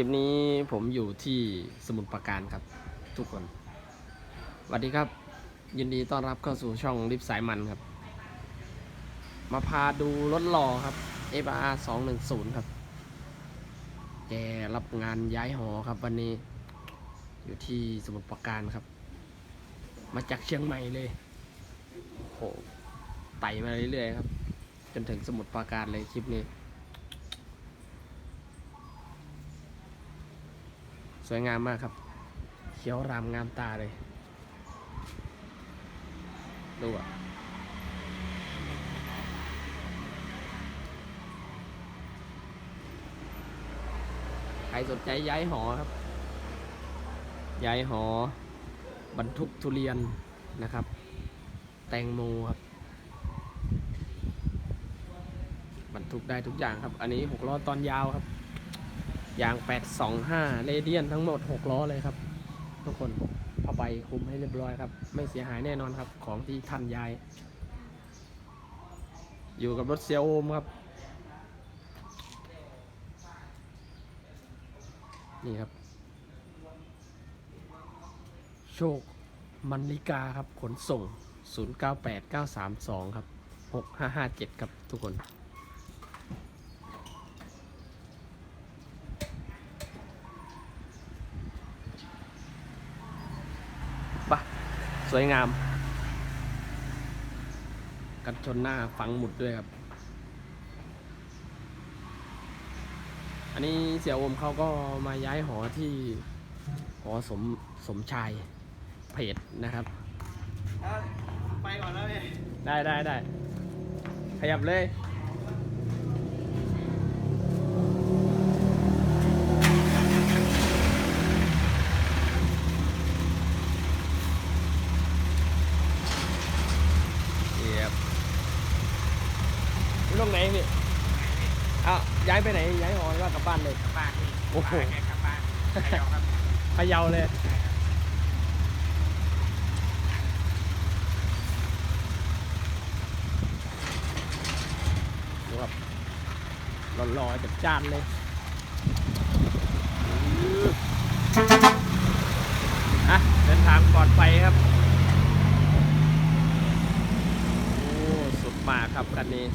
ลิปนี้ผมอยู่ที่สมุทรปราการครับ ทุกคนสวัสดีครับ ยินดีต้อนรับเข้าสู่ช่องลิฟสายมันครับ มาพาดูรถหล่อครับ FR 210 ครับ แกรับงานย้ายหอครับวันนี้ อยู่ที่สมุทรปราการครับ มาจากเชียงใหม่เลยโหไต่มาเรื่อยๆครับ จนถึงสมุทรปราการเลยคลิปนี้ สวยงามมากครับ เขียวรามงามตาเลย ดูอะใครสนใจย้ายหอครับ ย้ายหอ บรรทุกทุเรียนนะครับ แตงโมครับ บรรทุกได้ทุกอย่างครับ อันนี้หกล้อตอนยาวครับ ยาง 825 เรเดียนทั้งหมด 6 ล้อเลยครับ ทุกคนผ้าใบคุมให้เรียบร้อยครับ ไม่เสียหายแน่นอนครับ ของที่ท่านยาย อยู่กับรถเซียวโอมครับ นี่ครับ โชคมันลิกาครับ ขนส่ง 098932 ครับ 6557 ครับทุกคน สวยงาม กันชนหน้าฝังหมุดด้วยครับ อันนี้เสี่ยโอมเขาก็มาย้ายหอที่หอสมสมชายเพจนะครับ ไปก่อนแล้วพี่ได้ได้ได้ขยับเลย ไปลงไหนพี่อ้าวย้ายไปไหนย้ายหอหรือว่ากลับบ้านเลย กลับบ้านพี่โอ้โหแกกลับบ้านไปเอาครับพะเยาเลยดูครับหล่อๆจัดจ้านเลยอะเดินทางปลอดภัยครับ โอ้ สุดมากครับคันนี้